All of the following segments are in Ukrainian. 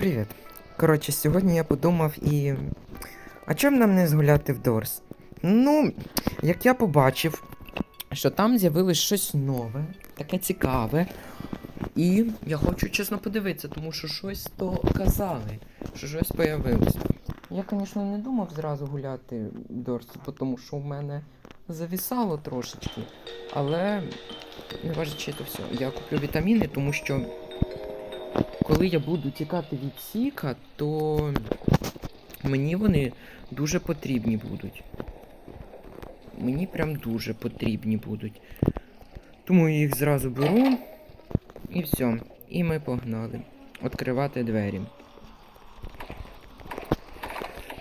Привіт. Коротше, сьогодні я подумав і. А чим нам не згуляти в Дорс? Ну, як я побачив, що там з'явилось щось нове, таке цікаве. І я хочу чесно подивитися, тому що щось то казали, що щось появилось. Я, звісно, не думав зразу гуляти в Дорс, тому що в мене завісало трошечки. Але, не важачи то все, я куплю вітаміни, тому що коли я буду тікати від Сіка, то мені вони дуже потрібні будуть. Мені прям дуже потрібні будуть. Тому я їх зразу беру і все. І ми погнали. Відкривати двері.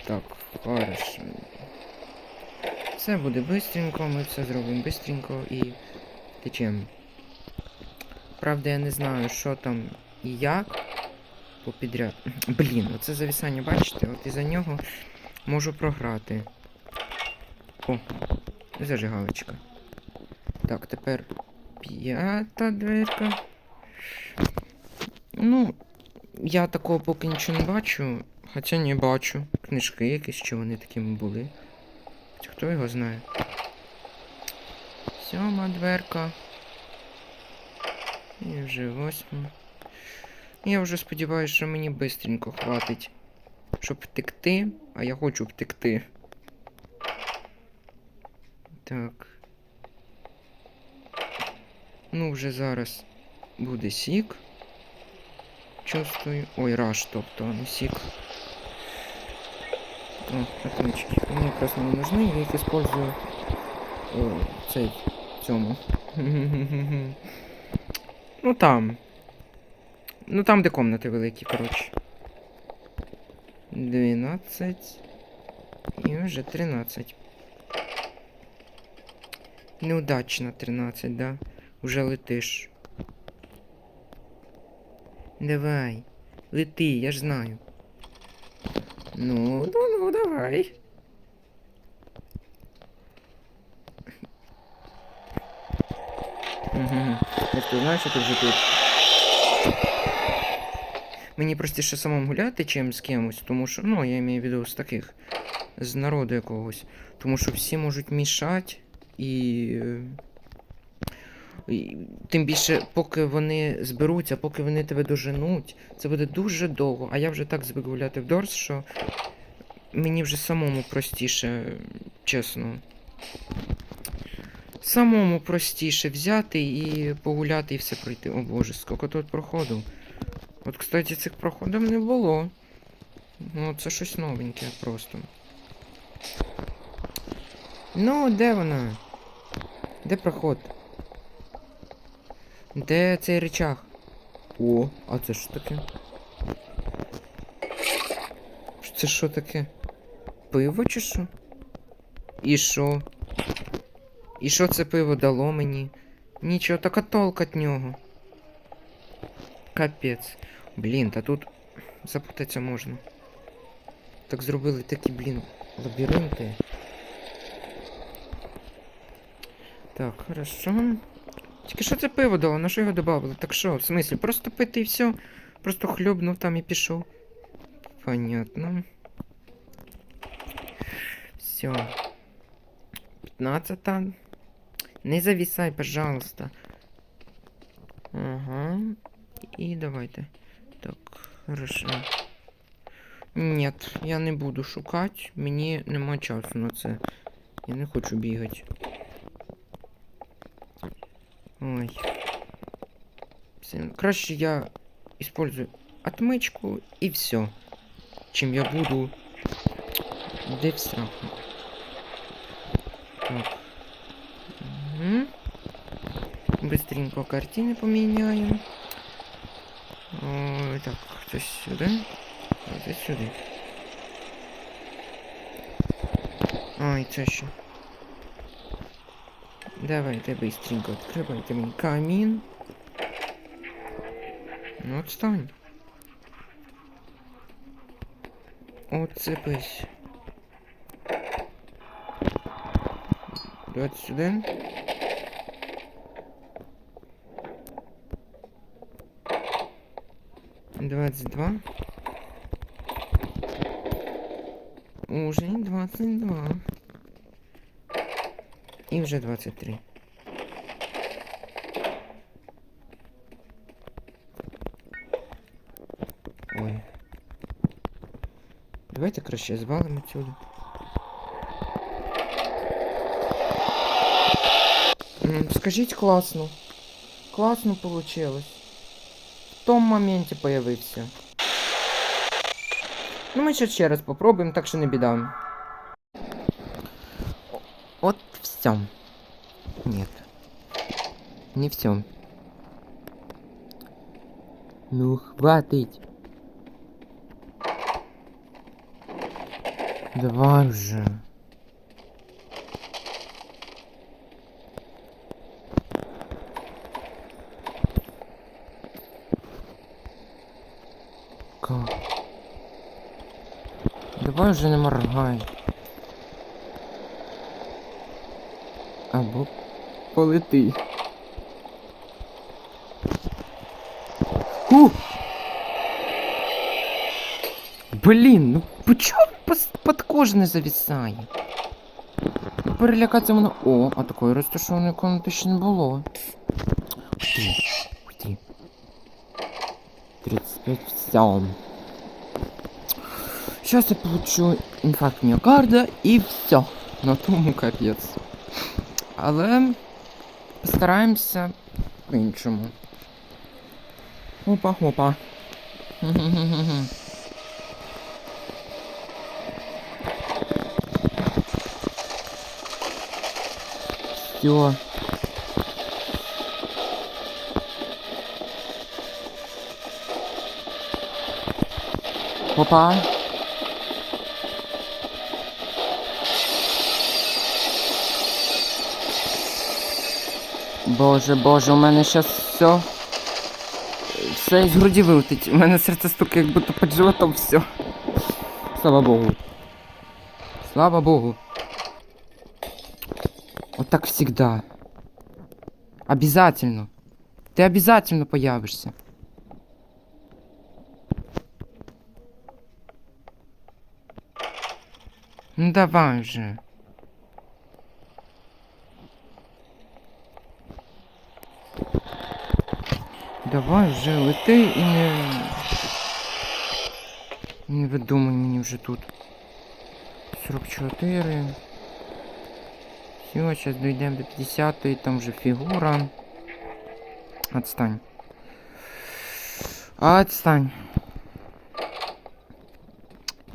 Так, хорошо. Все буде бистренько, ми все зробимо бистренько і течемо. Правда, я не знаю, що там і як попідряд. Блін, оце завісання, бачите? От із-за нього можу програти. О, зажигалочка. Так, тепер п'ята дверка. Ну, я такого поки нічого не бачу. Хоча не бачу. Книжки якісь, чи вони такими були. Хто його знає? Сьома дверка. І вже восьма. Я вже сподіваюся, що мені бистренько хватить, щоб втекти, а я хочу втекти. Так. Ну, вже зараз буде сік. Чувствую. Ой, раш, тобто, не сік. О, отмычки. Мне просто не нужны, я их использую о, цей, цьому. ну там. Ну там, де комнати великі, коротше. 12. І вже 13. Неудачно 13, да? Уже летиш. Давай. Лети, я ж знаю. Ну, ну, ну, давай. Угу. Я знаєш, що ти вже тут. Мені простіше самому гуляти, чим з кимось, тому що, ну, я маю в виду з таких, з народу якогось. Тому що всі можуть мішати і. і Тим більше, поки вони зберуться, поки вони тебе доженуть, це буде дуже довго. А я вже так звик гуляти в Дорс, що мені вже самому простіше, чесно. Самому простіше взяти і погуляти і все пройти. О боже, скільки тут проходу. От, кстати, цих проходів не було. Ну, це щось новеньке просто. Ну, де вона? Де проход? Де цей речах? О, а це що таке? Це що таке? Пиво чи що? І що? І що це пиво дало мені? Нічого, така толк від нього. Капець. Блін, та тут запутатися можна. Так зробили такі, блін, лабіринти. Так, хорошо. Тільки що це пиво дало? На що його додали? Так що, в смислі, просто пити і все. Просто хлюбнув там і пішов. Понятно. Все. 15. Не зависай, пожалуйста. Ага. І давайте. Так, хорошо. Нет, я не буду шукати. Мені нема часу на це. Я не хочу бігати. Ой. Все, Краще я использую отмычку и все. Чем я буду де в страху. Так. Угу. Быстренько картины поменяем. Давай так, хтось сюди, а ти сюди. Ой, це що? Давайте быстренько відкривайте мій камін. Ну отстань. Отцепись. Давайте сюди. 22. Уже 22. и уже 23. Ой. Давайте краще звалимо отсюда. Скажите классно, классно получилось В тому моменті появився. Ну, ми ще ще раз попробуємо, так що не біда. О- От все. Нет. Не все. Ну, хватить. Давай вже. Как? Давай вже не моргай. Або полети. Ух! Блін, ну почому під кожне завісає? Перелякатися воно. О, а такої розташованої комнати ще не було. Уйди. 35 все. Сейчас я получу інфаркт міокарда і все. На тому капець. Але постараємося по-іншому. Опа, опа. Все. Опа. Боже, боже, у мене щас все. Все із груді вилетить. У мене серце стукає, як будто під животом все. Слава Богу. Слава Богу. Вот так всегда. Обязательно. Ты обязательно появишься. Ну давай же. Давай вже лети і не. Не видумай мені вже тут. 44. Все, сейчас дойдем до 50 там уже фигура. Отстань. Отстань.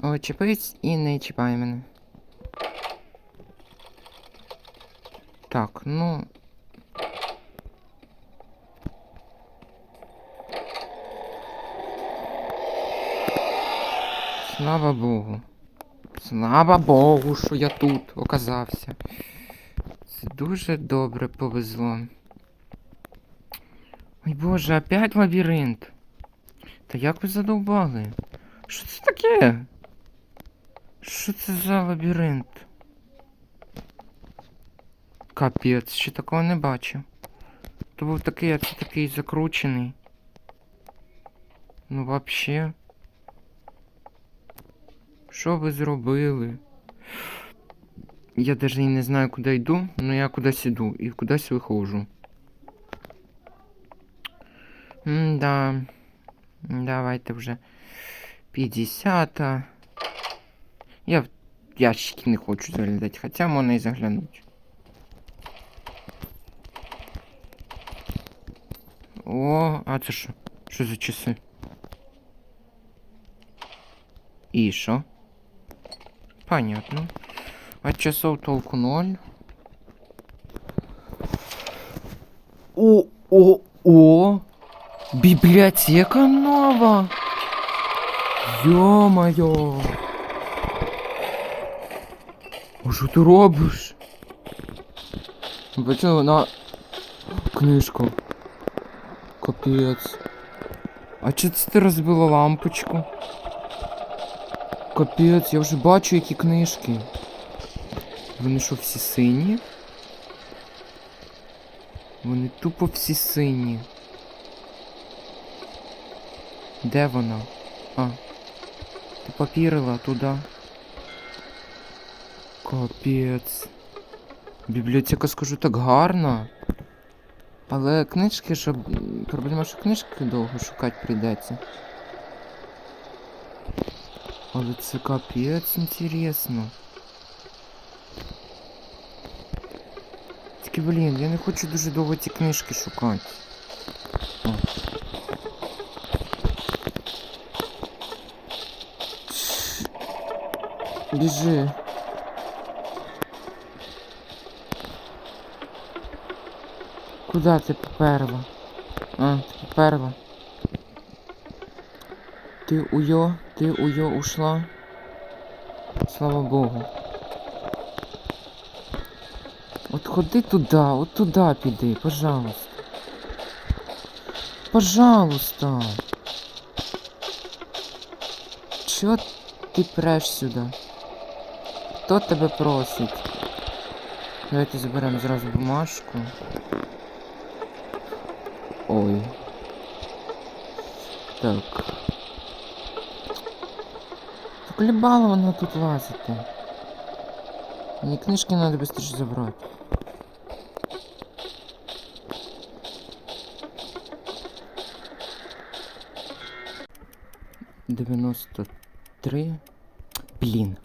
Очепись і не чіпай мене. Так, ну. Слава Богу. Слава Богу, що я тут оказався. Це дуже добре повезло. Ой боже, опять лабіринт. Та як ви задовбали? Що це таке? Що це за лабіринт? Капець, ще такого не бачив. То був такий, а це такий закручений. Ну вообще. Що ви зробили? Я даже не знаю, куди йду, але я кудись іду і кудись виходжу. М-да. Давайте вже 50. Я в ящики не хочу заглядати, хоча можна і заглянути. О, а це що? Що за часи? І що? Понятно. От часов толку ноль. О, о, о! Библиотека нова! Ё-моё! А що ти робиш? На книжку. Капець. А чи це ти розбила лампочку? Капець, я вже бачу, які книжки. Вони що, всі сині? Вони тупо всі сині. Де вона? А. Ти попірила туди. Капець. Бібліотека, скажу так, гарна. Але книжки, щоб. Проблема, що книжки довго шукати прийдеться. Але це капець інтересно. Тільки, блін, я не хочу дуже довго ці книжки шукати. О. Біжи. Куда ти поперла? А, ти поперла. Ти уйо, ти уйо ушла. Слава Богу. От ходи туди, от туди піди, пожалуйста. Пожалуйста. Чого ти преш сюди? Хто тебе просить? Давайте заберемо зразу бумажку. Ой. Так. Заколебала вона тут лазити. Мені книжки треба быстрее забрати. Девяносто три. Блін.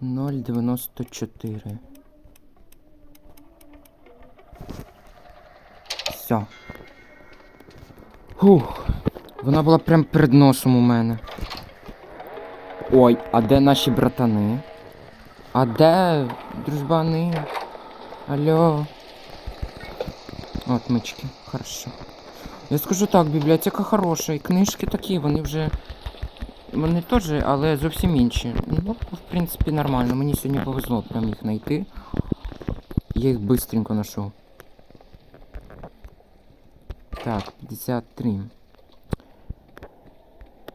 Ноль девяносто чотири. Все. Фух. Вона була прям перед носом у мене. Ой, а де наші братани? А де дружбани? Алло. Отмички, хорошо. Я скажу так, бібліотека хороша, і книжки такі, вони вже. Вони теж, але зовсім інші. Ну, в принципі, нормально. Мені сьогодні повезло прям їх знайти. Я їх быстренько знайшов. Так, 53.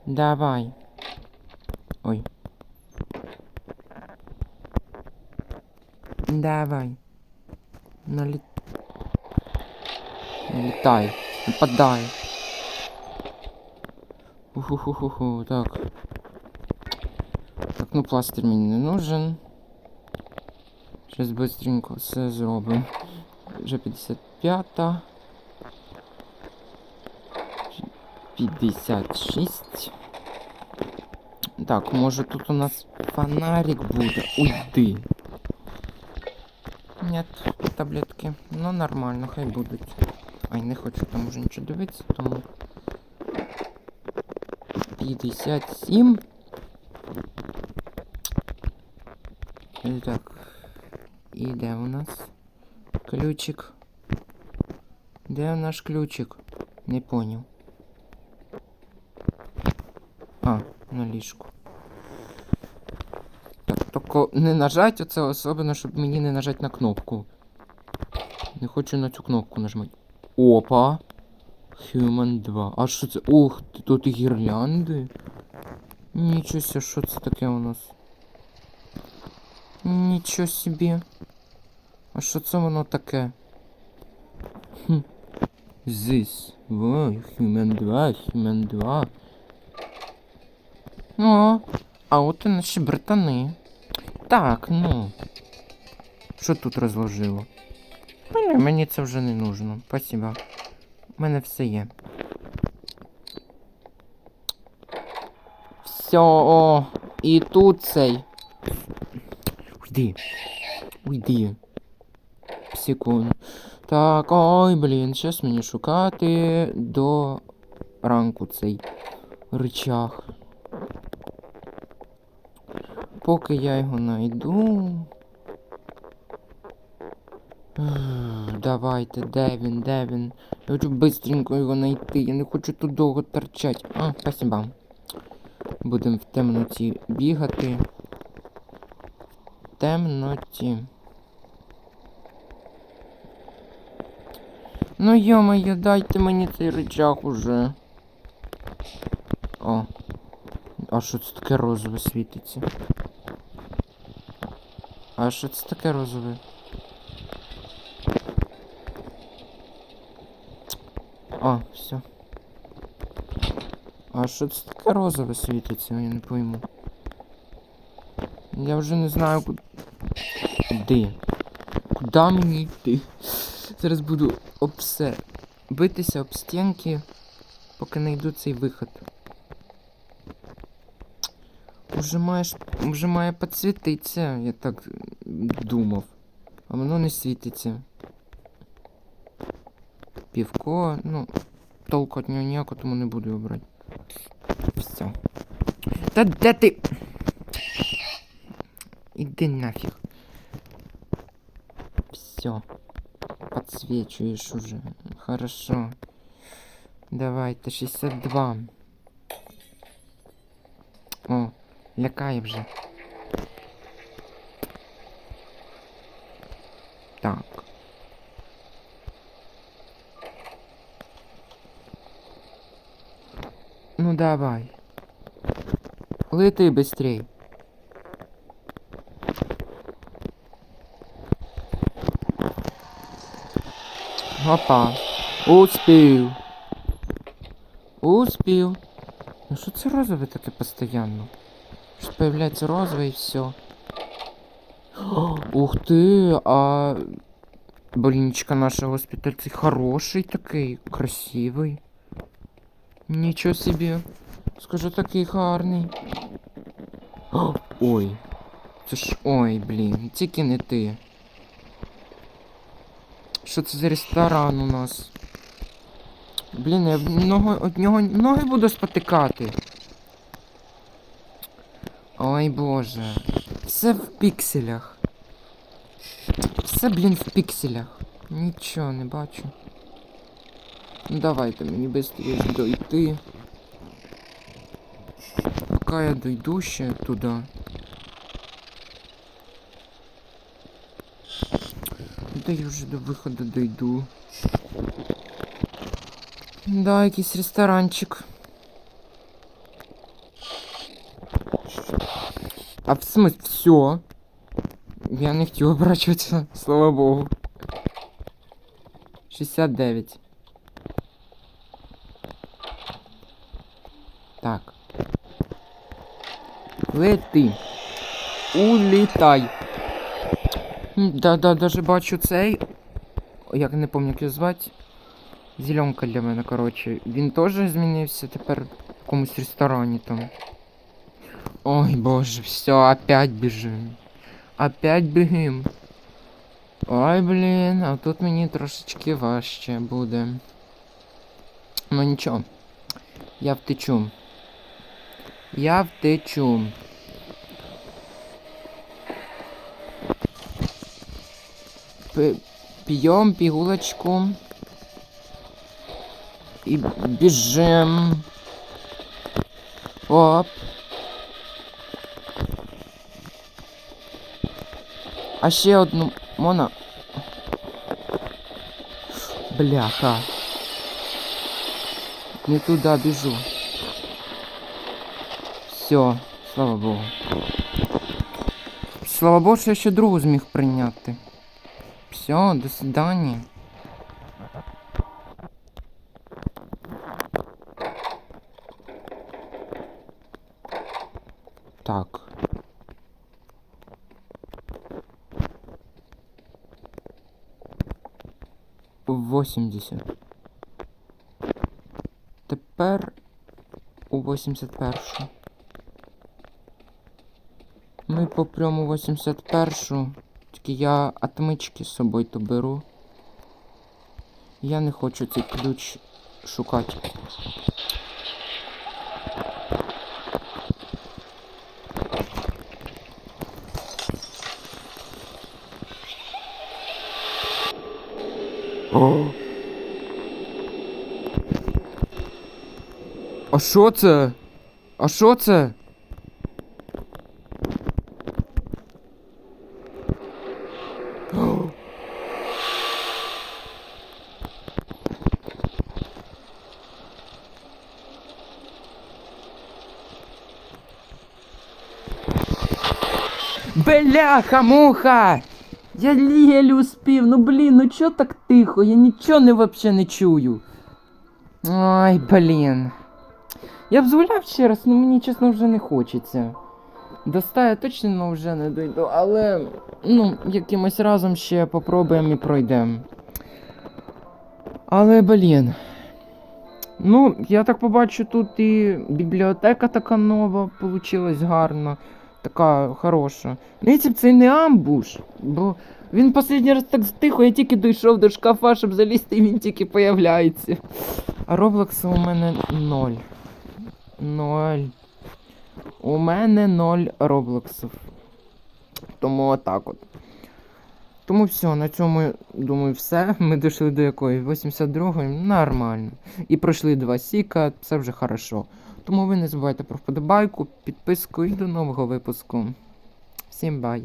Давай. Ой. Давай. Налет... Налетай. Нападай. Уху-ху-ху-ху. Так. Так, ну пластир мені не нужен. Сейчас быстренько все зробимо. Вже 55-та. 56. Так, може тут у нас фонарик буде. Уйди. Нет, таблетки. Ну нормально, хай будуть. Ай, не хочу там уже нічого дивитися, тому. 57. І Так. І де у нас? Ключик. Де наш ключик? Не понял. На ліжку. Тільки не нажать оце особливо, щоб мені не нажать на кнопку. Не хочу на цю кнопку нажмати. Опа! Human 2. А що це? Ух, тут і гірлянди. Нічого себе, що це таке у нас? Нічого собі. А що це воно таке? Хм. This. Ой, Human 2, Human 2. О, а от і наші братани. Так, ну. Що тут розложило? Мені, мені це вже не нужно. Спасибо. У мене все є. Все, о, і тут цей. Уйди. Уйди. Секунду. Так, ой, блін, щас мені шукати до ранку цей рычаг. Поки я його знайду. Ах, Давайте, де він, де він? Я хочу быстренько його знайти, я не хочу тут довго торчать. А, спасибо. Будемо в темноті бігати. В темноті. Ну йо-моє, дайте мені цей рычаг уже. О. А що це таке розове світиться? А що це таке розове? А, все. А що це таке розове світиться, я не пойму. Я вже не знаю куди. Куди? Куди мені йти? Зараз буду об все битися об стінки, поки знайду цей виход. Уже маєш. Вже має підсвітитися, я так думав. А воно не світиться. Півко, ну, толку від нього ніякого, тому не буду його брати. Все. Та де ти? Іди нафіг. Все. Подсвечиваешь уже. Хорошо. Давайте, 62. О, лякає вже. Так. Ну давай. Лети быстрей. Опа. Успів. Успів. Ну що це розове таке постійно? Що появляється розове і все. Ух ти, а больничка наша госпіталь цей хороший такий, красивий. Нічого собі. Скажу такий гарний. Ой. Це ж. Ой, блін, тільки не ти. Що це за ресторан у нас? Блін, я много, од нього ноги буду спотикати. Ой боже. Все в пікселях. Все, блін, в пікселях. Нічого не бачу. Ну давайте мені швидше дойти. Поки я дойду ще туди. Де я вже до виходу дойду? Да, якийсь ресторанчик. А в смысле, все. Я не хотів оборачиваться, слава богу. 69. Так. Лети. Улітай. Да-да, даже бачу цей. Як не пам'ятаю, як його звати. Зеленка для мене, коротше. Він теж змінився тепер в якомусь ресторані там. Ой боже, все, опять біжим. Опять бігим. Ой, блін, а тут мені трошечки важче буде. Ну нічого. Я втечу. Я втечу. П- Пьем пігулочку. І біжим. Оп. А ще одну мона. Бляха. Не туди біжу. Все, слава Богу. Слава Богу, що я ще другу зміг прийняти. Все, до свидания. 80. Тепер у 81. Ми попрямо 81. Тільки я атмички з собою то беру. Я не хочу цей ключ шукати. А що це? А що це? Бляха-муха! Я леле успів, ну блін, ну чо так тихо? Я нічого не вообще не чую. Ой, блін. Я б згуляв ще раз, ну мені чесно вже не хочеться. До 100 я точно вже не дойду, але ну, якимось разом ще попробуємо і пройдемо. Але, блін. Ну, я так побачу, тут і бібліотека така нова, получилась гарна, така хороша. Ну, якщо б це не амбуш, бо він останній раз так тихо, я тільки дійшов до шкафа, щоб залізти, і він тільки появляється. А Роблокса у мене ноль. Ноль. У мене ноль роблоксів. Тому отак от. Тому все, на цьому, думаю, все. Ми дійшли до якої? 82-ї? Нормально. І пройшли два сіка, це вже хорошо. Тому ви не забувайте про вподобайку, підписку і до нового випуску. Всім бай!